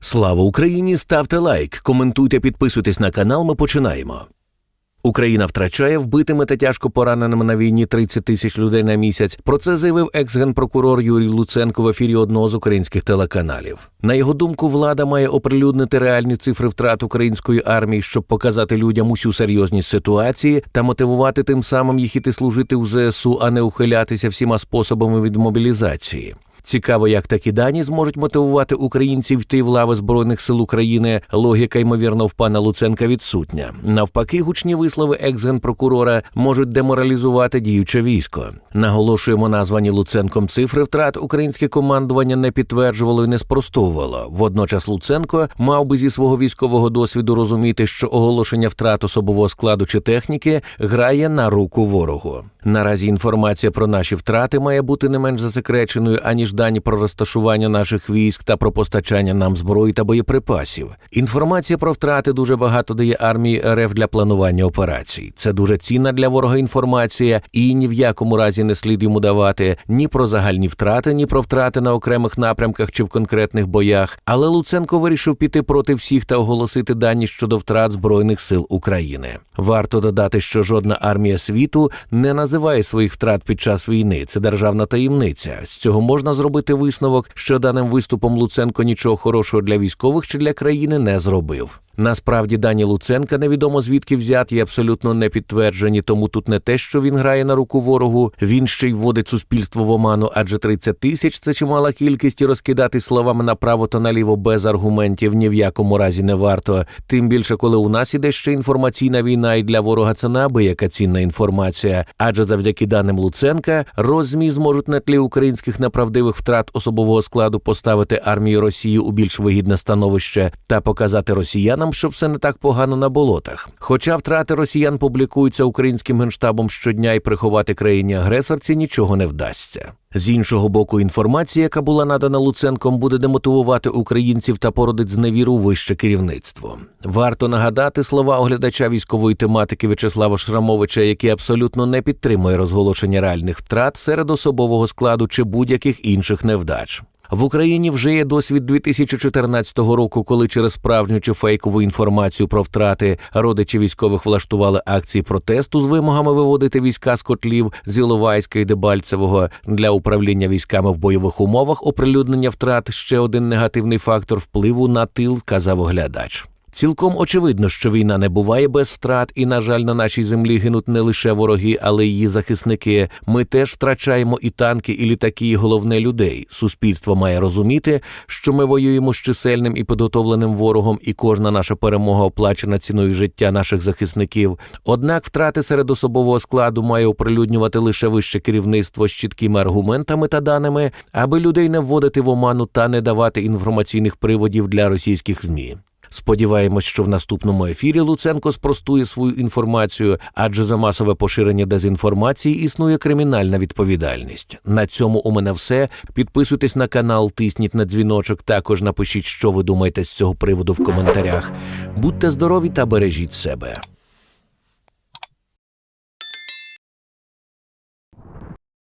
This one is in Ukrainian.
Слава Україні! Ставте лайк, коментуйте, підписуйтесь на канал. Ми починаємо. Україна втрачає вбитими та тяжко пораненими на війні 30 тисяч людей на місяць. Про це заявив екс-генпрокурор Юрій Луценко в ефірі одного з українських телеканалів. На його думку, влада має оприлюднити реальні цифри втрат української армії, щоб показати людям усю серйозність ситуації та мотивувати тим самим їх іти служити у ЗСУ, а не ухилятися всіма способами від мобілізації. Цікаво, як такі дані зможуть мотивувати українців йти в лави збройних сил України. Логіка, ймовірно, в пана Луценка відсутня. Навпаки, гучні вислови екс-генпрокурора можуть деморалізувати діюче військо. Наголошуємо, названі Луценком цифри втрат українське командування не підтверджувало і не спростовувало. Водночас Луценко мав би зі свого військового досвіду розуміти, що оголошення втрат особового складу чи техніки грає на руку ворогу. Наразі інформація про наші втрати має бути не менш засекреченою, аніж дані про розташування наших військ та про постачання нам зброї та боєприпасів. Інформація про втрати дуже багато дає армії РФ для планування операцій. Це дуже цінна для ворога інформація, і ні в якому разі не слід йому давати ні про загальні втрати, ні про втрати на окремих напрямках чи в конкретних боях. Але Луценко вирішив піти проти всіх та оголосити дані щодо втрат збройних сил України. Варто додати, що жодна армія світу не називає своїх втрат під час війни. Це державна таємниця. З цього можна зробити висновок, що даним виступом Луценко нічого хорошого для військових чи для країни не зробив. Насправді дані Луценка невідомо звідки взяті абсолютно не підтверджені, тому тут не те, що він грає на руку ворогу, він ще й вводить суспільство в оману, адже 30 тисяч це чимала кількість і розкидати словами направо та наліво без аргументів ні в якому разі не варто. Тим більше, коли у нас іде ще інформаційна війна, і для ворога це неабияка цінна інформація. Адже завдяки даним Луценка розмі зможуть на тлі українських неправдивих втрат особового складу поставити армію Росії у більш вигідне становище та показати росіянам, що все не так погано на болотах. Хоча втрати росіян публікуються українським генштабом щодня і приховати країні агресорці нічого не вдасться. З іншого боку, інформація, яка була надана Луценком, буде демотивувати українців та породить зневіру вище керівництво. Варто нагадати слова оглядача військової тематики В'ячеслава Шрамовича, який абсолютно не підтримує розголошення реальних втрат серед особового складу чи будь-яких інших невдач. В Україні вже є досвід 2014 року, коли через справжню чи фейкову інформацію про втрати родичі військових влаштували акції протесту з вимогами виводити війська з котлів з Іловайська і Дебальцевого для управління військами в бойових умовах. Оприлюднення втрат ще один негативний фактор впливу на тил, казав оглядач. Цілком очевидно, що війна не буває без втрат, і, на жаль, на нашій землі гинуть не лише вороги, але й її захисники. Ми теж втрачаємо і танки, і літаки, і головне людей. Суспільство має розуміти, що ми воюємо з чисельним і підготовленим ворогом, і кожна наша перемога оплачена ціною життя наших захисників. Однак втрати серед особового складу має оприлюднювати лише вище керівництво з чіткими аргументами та даними, аби людей не вводити в оману та не давати інформаційних приводів для російських змі. Сподіваємось, що в наступному ефірі Луценко спростує свою інформацію, адже за масове поширення дезінформації існує кримінальна відповідальність. На цьому у мене все. Підписуйтесь на канал, тисніть на дзвіночок. Також напишіть, що ви думаєте з цього приводу в коментарях. Будьте здорові та бережіть себе.